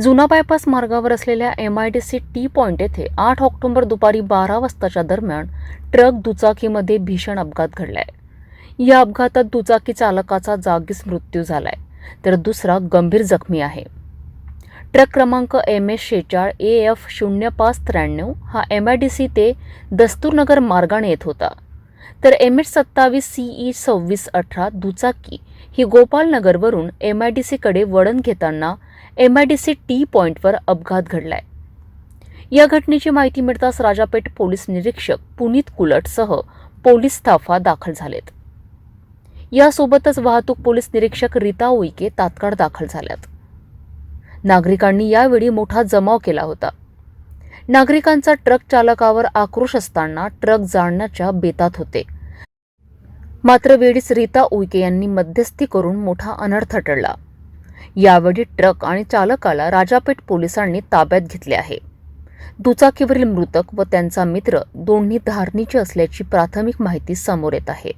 जुना बायपास मार्गावर असलेल्या M I D C T point येथे आठ ऑक्टोबर दुपारी बारा वाजताच्या दरम्यान ट्रक दुचाकीमध्ये भीषण अपघात घडलाय. या अपघातात दुचाकी चालकाचा जागीच मृत्यू झालाय तर दुसरा गंभीर जखमी आहे. ट्रक क्रमांक एम एस शेचाळ ए एफ शून्य पाच त्र्याण्णव हा एम आय डी सी ते दस्तूरनगर मार्गाने येत होता. तर एम एच सत्तावीस सीई सव्वीस अठरा दुचाकी ही गोपालनगरवरून एम आय डी सीकडे वळण घेताना M I D C T पॉईंटवर अपघात घडलाय. या घटनेची माहिती मिळताच राजापेठ पोलीस निरीक्षक पुनीत कुलटसह पोलीस ताफा दाखल झालेत. यासोबतच वाहतूक पोलीस निरीक्षक रीता उईके तात्काळ दाखल झाल्यात. नागरिकांनी यावेळी मोठा जमाव केला होता. नागरिकांचा ट्रक चालकावर आक्रोश असताना ट्रक जाळण्याच्या बेतात होते. मात्र वेळीच रीता उईके यांनी मध्यस्थी करून मोठा अनर्थ टळला. यावेळी ट्रक आणि चालकाला राजापेठ पोलिसांनी ताब्यात घेतले आहे. दुचाकीवरील मृतक व त्यांचा मित्र दोन्ही धारणीचे असल्याची प्राथमिक माहिती समोर येत आहे.